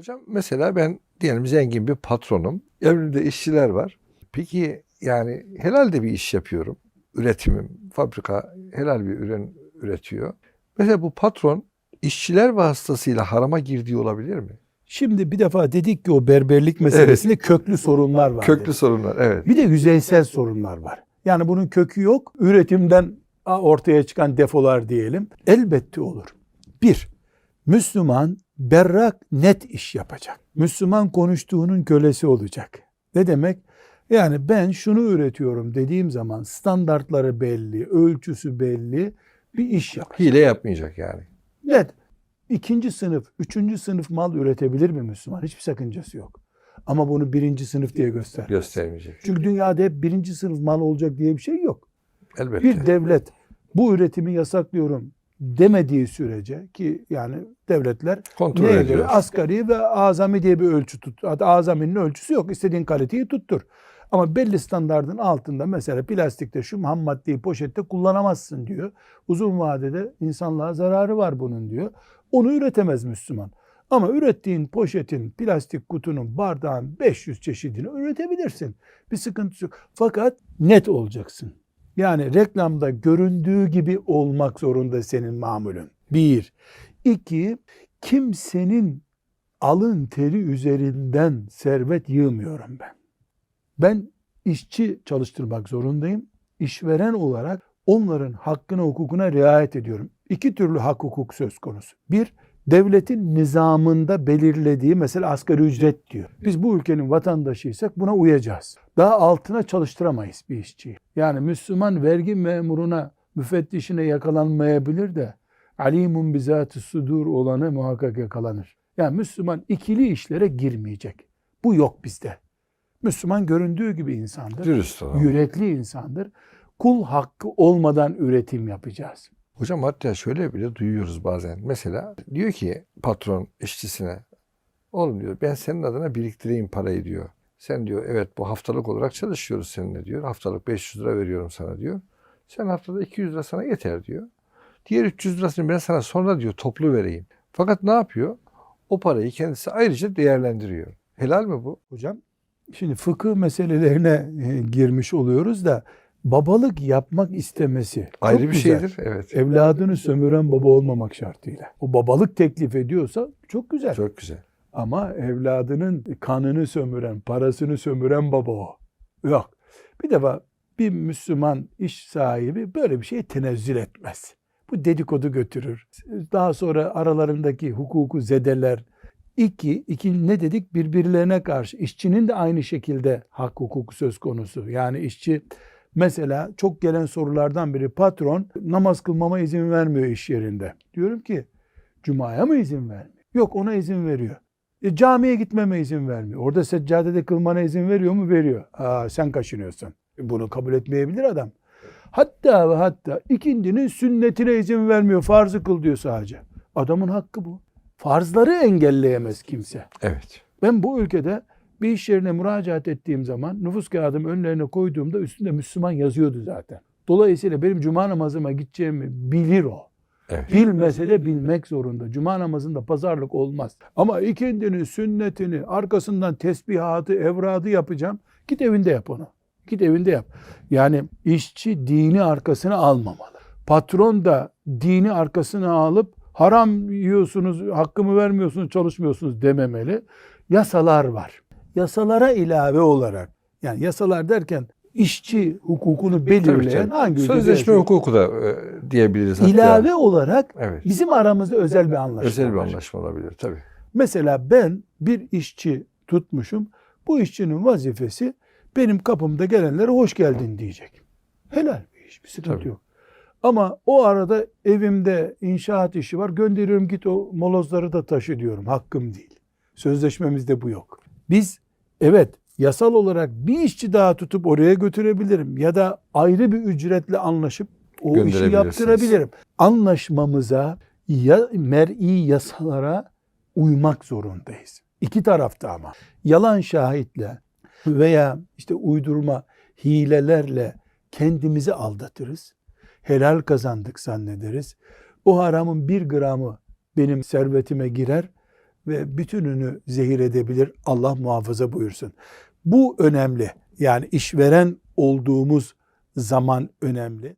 Hocam mesela ben diyelim zengin bir patronum. Evimde işçiler var. Peki yani helal de bir iş yapıyorum. Üretimim, fabrika helal bir ürün üretiyor. Mesela bu patron işçiler vasıtasıyla harama girdiği olabilir mi? Şimdi bir defa dedik ki o berberlik meselesinde köklü sorunlar var. Köklü dedik. sorunlar evet. Bir de yüzeysel sorunlar var. Yani bunun kökü yok. Üretimden ortaya çıkan defolar diyelim. Elbette olur. Bir, Müslüman berrak net iş yapacak. Müslüman konuştuğunun kölesi olacak. Ne demek? Yani ben şunu üretiyorum dediğim zaman standartları belli, ölçüsü belli bir iş yap. Hile yapmayacak yani. Net. İkinci sınıf, üçüncü sınıf mal üretebilir mi Müslüman? Hiçbir sakıncası yok. Ama bunu birinci sınıf diye göster. Göstermeyecek. Çünkü dünyada hep birinci sınıf mal olacak diye bir şey yok. Elbette. Bir devlet bu üretimi yasaklıyorum demediği sürece ki yani devletler Kontrol neye ediyor. göre asgari ve azami diye bir ölçü tut. Hatta azaminin ölçüsü yok. İstediğin kaliteyi tuttur. Ama belli standardın altında mesela plastikte şu ham maddeyi poşette kullanamazsın diyor. Uzun vadede insanlığa zararı var bunun diyor. Onu üretemez Müslüman. Ama ürettiğin poşetin, plastik kutunun, bardağın 500 çeşidini üretebilirsin. Bir sıkıntı yok. Fakat net olacaksın. Yani reklamda göründüğü gibi olmak zorunda senin mamulün. Bir. İki, kimsenin alın teri üzerinden servet yığmıyorum ben. Ben işçi çalıştırmak zorundayım. İşveren olarak onların hakkına hukukuna riayet ediyorum. İki türlü hak hukuk söz konusu. Bir, devletin nizamında belirlediği mesela asgari ücret diyor. Biz bu ülkenin vatandaşıysak buna uyacağız. Daha altına çalıştıramayız bir işçiyi. Yani Müslüman vergi memuruna, müfettişine yakalanmayabilir de alimun bizatı sudur olanı muhakkak yakalanır. Yani Müslüman ikili işlere girmeyecek. Bu yok bizde. Müslüman göründüğü gibi insandır. Dürüst olan. Yürekli insandır. Kul hakkı olmadan üretim yapacağız. Hocam hatta şöyle bile duyuyoruz bazen. Mesela diyor ki patron işçisine oğlum diyor ben senin adına biriktireyim parayı diyor. Sen diyor evet bu haftalık olarak çalışıyoruz seninle diyor. Haftalık 500 lira veriyorum sana diyor. Sen haftada 200 lira sana yeter diyor. Diğer 300 lirasını ben sana sonra diyor toplu vereyim. Fakat ne yapıyor? O parayı kendisi ayrıca değerlendiriyor. Helal mi bu? Hocam şimdi fıkıh meselelerine e, girmiş oluyoruz da babalık yapmak istemesi çok Ayrı bir güzel. şeydir. Evet. Evladını sömüren baba olmamak şartıyla. O babalık teklif ediyorsa çok güzel. Çok güzel. Ama evladının kanını sömüren, parasını sömüren baba o. Yok. Bir defa bir Müslüman iş sahibi böyle bir şeye tenezzül etmez. Bu dedikodu götürür. Daha sonra aralarındaki hukuku zedeler. İki, iki ne dedik? Birbirlerine karşı. İşçinin de aynı şekilde hak hukuku söz konusu. Yani işçi mesela çok gelen sorulardan biri patron namaz kılmama izin vermiyor iş yerinde. Diyorum ki Cuma'ya mı izin vermiyor? Yok ona izin veriyor. E, camiye gitmeme izin vermiyor. Orada seccadede kılmana izin veriyor mu? Veriyor. Aa, sen kaşınıyorsun. E, Bunu kabul etmeyebilir adam. Hatta ve hatta ikindinin sünnetine izin vermiyor. Farzı kıl diyor sadece. Adamın hakkı bu. Farzları engelleyemez kimse. Evet. Ben bu ülkede bir iş yerine müracaat ettiğim zaman nüfus kağıdımı önlerine koyduğumda üstünde Müslüman yazıyordu zaten. Dolayısıyla benim cuma namazıma gideceğimi bilir o. Evet. Bilmese de bilmek zorunda. Cuma namazında pazarlık olmaz. Ama ikindinin sünnetini, arkasından tesbihatı, evradı yapacağım. Git evinde yap onu. Git evinde yap. Yani işçi dini arkasına almamalı. Patron da dini arkasına alıp haram yiyorsunuz, hakkımı vermiyorsunuz, çalışmıyorsunuz dememeli. Yasalar var. Yasalara ilave olarak yani yasalar derken işçi hukukunu belirleyen hangi Sözleşme hukuku da e, diyebiliriz. hatta. ilave olarak Evet. bizim aramızda özel bir anlaşma Özel bir anlaşma olabilir tabii. Mesela ben bir işçi tutmuşum. Bu işçinin vazifesi benim kapımda gelenlere hoş geldin diyecek. Helal bir iş, bir sıkıntı Tabii. yok. Ama o arada evimde inşaat işi var. Gönderiyorum git o molozları da taşı diyorum. Hakkım değil. Sözleşmemizde bu yok. Biz evet yasal olarak bir işçi daha tutup oraya götürebilirim. Ya da ayrı bir ücretle anlaşıp o işi yaptırabilirim. Anlaşmamıza, ya, mer'i yasalara uymak zorundayız. İki tarafta ama. Yalan şahitle veya işte uydurma hilelerle kendimizi aldatırız. Helal kazandık zannederiz. O haramın bir gramı benim servetime girer. Ve bütününü zehir edebilir. Allah muhafaza buyursun. Bu önemli. Yani işveren olduğumuz zaman önemli.